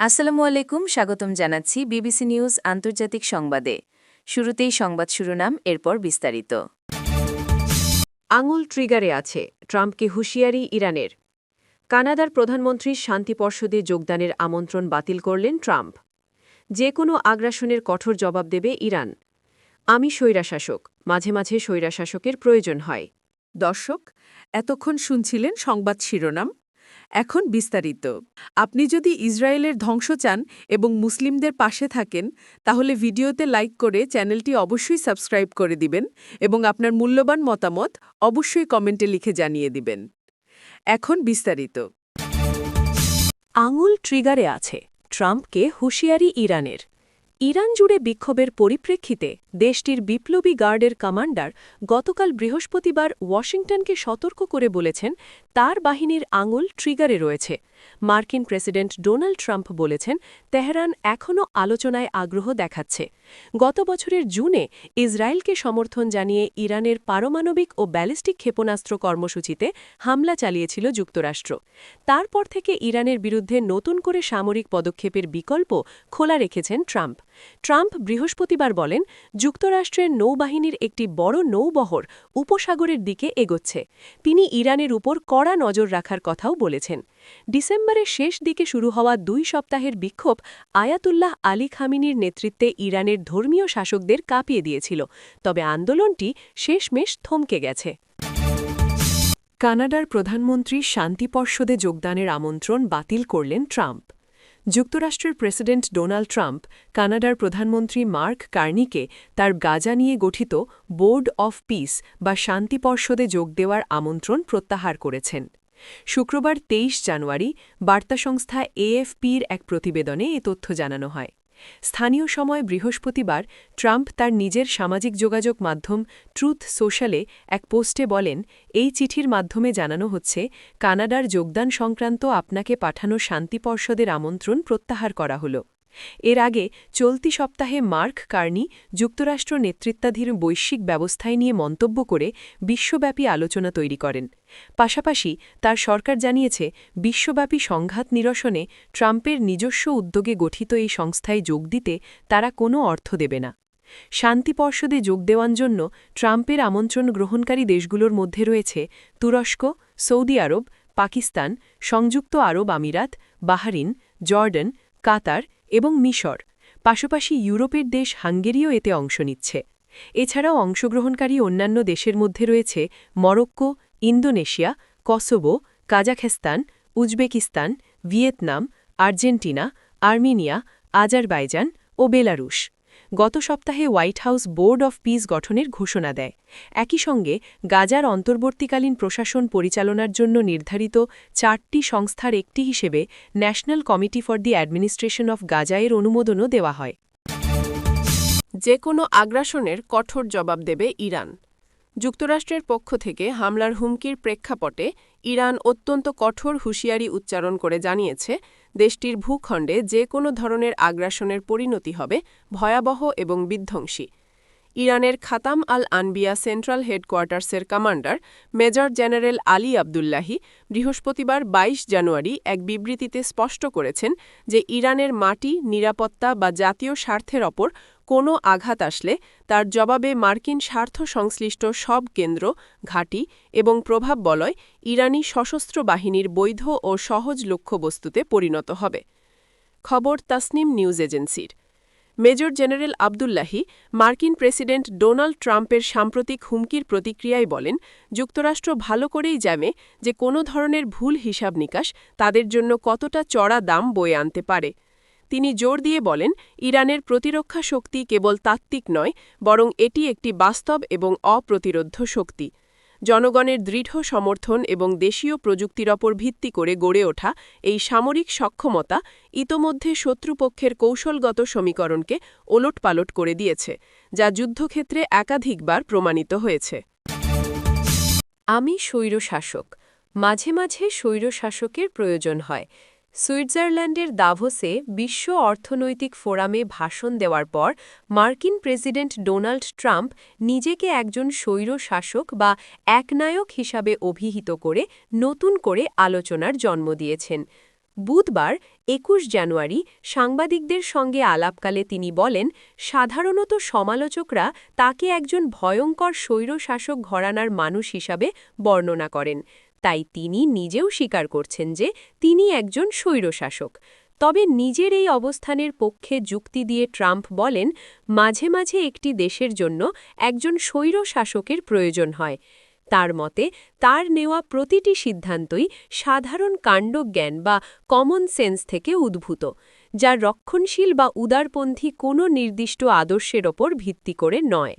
আসসালামু আলাইকুম, স্বাগতম জানাচ্ছি বিবিসি নিউজ আন্তর্জাতিক সংবাদে। শুরুতেই সংবাদ শিরোনাম, এরপর বিস্তারিত। আঙুল ট্রিগারে আছে ট্রাম্পকে হুঁশিয়ারি ইরানের। কানাডার প্রধানমন্ত্রী শান্তি পর্ষদে যোগদানের আমন্ত্রণ বাতিল করলেন ট্রাম্প। যে কোনো আগ্রাসনের কঠোর জবাব দেবে ইরান। আমি স্বৈরাশাসক, মাঝে মাঝে স্বৈরাশাসকের প্রয়োজন হয়। দর্শক, এতক্ষণ শুনছিলেন সংবাদ শিরোনাম এখন বিস্তারিত। আপনি যদি ইসরায়েলের ধ্বংস চান এবং মুসলিমদের পাশে থাকেন, তাহলে ভিডিওতে লাইক করে চ্যানেলটি অবশ্যই সাবস্ক্রাইব করে দিবেন এবং আপনার মূল্যবান মতামত অবশ্যই কমেন্টে লিখে জানিয়ে দিবেন। এখন বিস্তারিত। আঙুল ট্রিগারে আছে ট্রাম্পকে হুঁশিয়ারি ইরানের। ইরান জুড়ে বিক্ষোভের পরিপ্রেক্ষিতে দেশটির বিপ্লবী গার্ডের কমান্ডার গতকাল বৃহস্পতিবার ওয়াশিংটনকে সতর্ক করে বলেছেন, তার বাহিনীর আঙুল ট্রিগারে রয়েছে। মার্কিন প্রেসিডেন্ট ডোনাল্ড ট্রাম্প বলেছেন, তেহরান এখনও আলোচনায় আগ্রহ দেখাচ্ছে। গত বছরের জুনে ইসরায়েলকে সমর্থন জানিয়ে ইরানের পারমাণবিক ও ব্যালিস্টিক ক্ষেপণাস্ত্র কর্মসূচিতে হামলা চালিয়েছিল যুক্তরাষ্ট্র। তারপর থেকে ইরানের বিরুদ্ধে নতুন করে সামরিক পদক্ষেপের বিকল্প খোলা রেখেছেন ট্রাম্প। ট্রাম্প বৃহস্পতিবার বলেন, যুক্তরাষ্ট্রের নৌবাহিনীর একটি বড় নৌবহর উপসাগরের দিকে এগোচ্ছে। তিনি ইরানের উপর কড়া নজর রাখার কথাও বলেছেন। ডিসেম্বরের শেষ দিকে শুরু হওয়া দুই সপ্তাহের বিক্ষোভ আয়াতুল্লাহ আলী খামিনির নেতৃত্বে ইরানের ধর্মীয় শাসকদের কাঁপিয়ে দিয়েছিল, তবে আন্দোলনটি শেষমেশ থমকে গেছে। কানাডার প্রধানমন্ত্রী শান্তি পর্ষদে যোগদানের আমন্ত্রণ বাতিল করলেন ট্রাম্প। যুক্তরাষ্ট্রের প্রেসিডেন্ট ডোনাল্ড ট্রাম্প কানাডার প্রধানমন্ত্রী মার্ক কার্নিকে তার গাজা নিয়ে গঠিত বোর্ড অফ পিস বা শান্তি পর্ষদে যোগ দেওয়ার আমন্ত্রণ প্রত্যাহার করেছেন। শুক্রবার তেইশ জানুয়ারি বার্তা সংস্থা এএফপির এক প্রতিবেদনে এ তথ্য জানানো হয়। স্থানীয় সময় বৃহস্পতিবার ট্রাম্প তার নিজের সামাজিক যোগাযোগ মাধ্যম ট্রুথ সোশ্যালে এক পোস্টে বলেন, এই চিঠির মাধ্যমে জানানো হচ্ছে, কানাডার যোগদান সংক্রান্ত আপনাকে পাঠানো শান্তি পর্ষদের আমন্ত্রণ প্রত্যাহার করা হল। এর আগে চলতি সপ্তাহে মার্ক কার্নি যুক্তরাষ্ট্র নেতৃত্বাধীন বৈশ্বিক ব্যবস্থায় নিয়ে মন্তব্য করে বিশ্বব্যাপী আলোচনা তৈরি করেন। পাশাপাশি তার সরকার জানিয়েছে, বিশ্বব্যাপী সংঘাত নিরসনে ট্রাম্পের নিজস্ব উদ্যোগে গঠিত এই সংস্থায় যোগ দিতে তারা কোনো অর্থ দেবে না। শান্তি পর্ষদে যোগ দেওয়ার জন্য ট্রাম্পের আমন্ত্রণ গ্রহণকারী দেশগুলোর মধ্যে রয়েছে তুরস্ক, সৌদি আরব, পাকিস্তান, সংযুক্ত আরব আমিরাত, বাহারিন, জর্ডান, কাতার এবং মিশর, পাশাপাশি ইউরোপের দেশ হাঙ্গেরিও এতে অংশ নিচ্ছে। এছাড়াও অংশগ্রহণকারী অন্যান্য দেশের মধ্যে রয়েছে Morocco, Indonesia Kosovo Kazakhstan, Uzbekistan, Vietnam, Argentina, Armenia, Azerbaijan ও বেলারুশ। গত সপ্তাহে White House board of peace গঠনের ঘোষণা দেয়। একই সঙ্গে গাজার অন্তর্বর্তীকালীন প্রশাসন পরিচালনার জন্য নির্ধারিত চারটি সংস্থার একটি হিসেবে national committee for the administration of গাজায়ের অনুমোদনও দেওয়া হয়। যে কোনো আগ্রাসনের কঠোর জবাব দেবে ইরান। যুক্তরাষ্ট্রের পক্ষ থেকে হামলার হুমকির প্রেক্ষাপটে ইরান অত্যন্ত কঠোর হুঁশিয়ারি উচ্চারণ করে জানিয়েছে দেশটির ভূখণ্ডে যে কোনো ধরনের আগ্রাসনের পরিণতি হবে ভয়াবহ এবং বিধ্বংসী। ইরানের Khatam al Anbiya central হেডকোয়ার্টার্সের commander major general Ali Abdollahi বৃহস্পতিবার ২২ জানুয়ারি এক বিবৃতিতে স্পষ্ট করেছেন যে ইরানের মাটি, নিরাপত্তা বা জাতীয় স্বার্থের ওপর কোনো আঘাত আসলে তার জবাবে মার্কিন স্বার্থ সংশ্লিষ্ট সব কেন্দ্র, ঘাঁটি এবং প্রভাব বলয় ইরানি সশস্ত্র বাহিনীর বৈধ ও সহজ লক্ষ্যবস্তুতে পরিণত হবে। খবর তাসনিম নিউজ এজেন্সির। মেজর জেনারেল আবদুল্লাহি মার্কিন প্রেসিডেন্ট ডোনাল্ড ট্রাম্পের সাম্প্রতিক হুমকির প্রতিক্রিয়ায় বলেন, যুক্তরাষ্ট্র ভালো করেই জানে যে কোনো ধরনের ভুল হিসাব নিকাশ তাদের জন্য কতটা চড়া দাম বয়ে আনতে পারে। তিনি জোর দিয়ে বলেন, ইরানের প্রতিরক্ষা শক্তি কেবল তাত্ত্বিক নয়, বরং এটি একটি বাস্তব এবং অপ্রতিরোধ্য শক্তি। জনগণের দৃঢ় সমর্থন এবং দেশীয় প্রযুক্তির ওপর ভিত্তি করে গড়ে ওঠা এই সামরিক সক্ষমতা ইতোমধ্যে শত্রুপক্ষের কৌশলগত সমীকরণকে ওলটপালট করে দিয়েছে, যা যুদ্ধক্ষেত্রে একাধিকবার প্রমাণিত হয়েছে। আমি স্বৈরশাসক। মাঝে মাঝে স্বৈরশাসকের প্রয়োজন হয়। সুইজারল্যান্ডের দাভোসে বিশ্ব অর্থনৈতিক ফোরামে ভাষণ দেওয়ার পর, মার্কিন প্রেসিডেন্ট ডোনাল্ড ট্রাম্প নিজেকে একজন স্বৈর শাসক বা একনায়ক হিসাবে অভিহিত করে নতুন করে আলোচনার জন্ম দিয়েছেন। বুধবার, একুশ জানুয়ারি, সাংবাদিকদের সঙ্গে আলাপকালে তিনি বলেন, সাধারণত সমালোচকরা তাকে একজন ভয়ঙ্কর স্বৈরশাসক ঘরানার মানুষ হিসাবে বর্ণনা করেন। তাই তিনি নিজেও স্বীকার করছেন যে তিনি একজন স্বৈরশাসক। তবে নিজের এই অবস্থানের পক্ষে যুক্তি দিয়ে ট্রাম্প বলেন, মাঝে মাঝে একটি দেশের জন্য একজন স্বৈর শাসকের প্রয়োজন হয়। তার মতে, তার নেওয়া প্রতিটি সিদ্ধান্তই সাধারণ কাণ্ডজ্ঞান বা কমন সেন্স থেকে উদ্ভূত, যা রক্ষণশীল বা উদারপন্থী কোনো নির্দিষ্ট আদর্শের ওপর ভিত্তি করে নয়।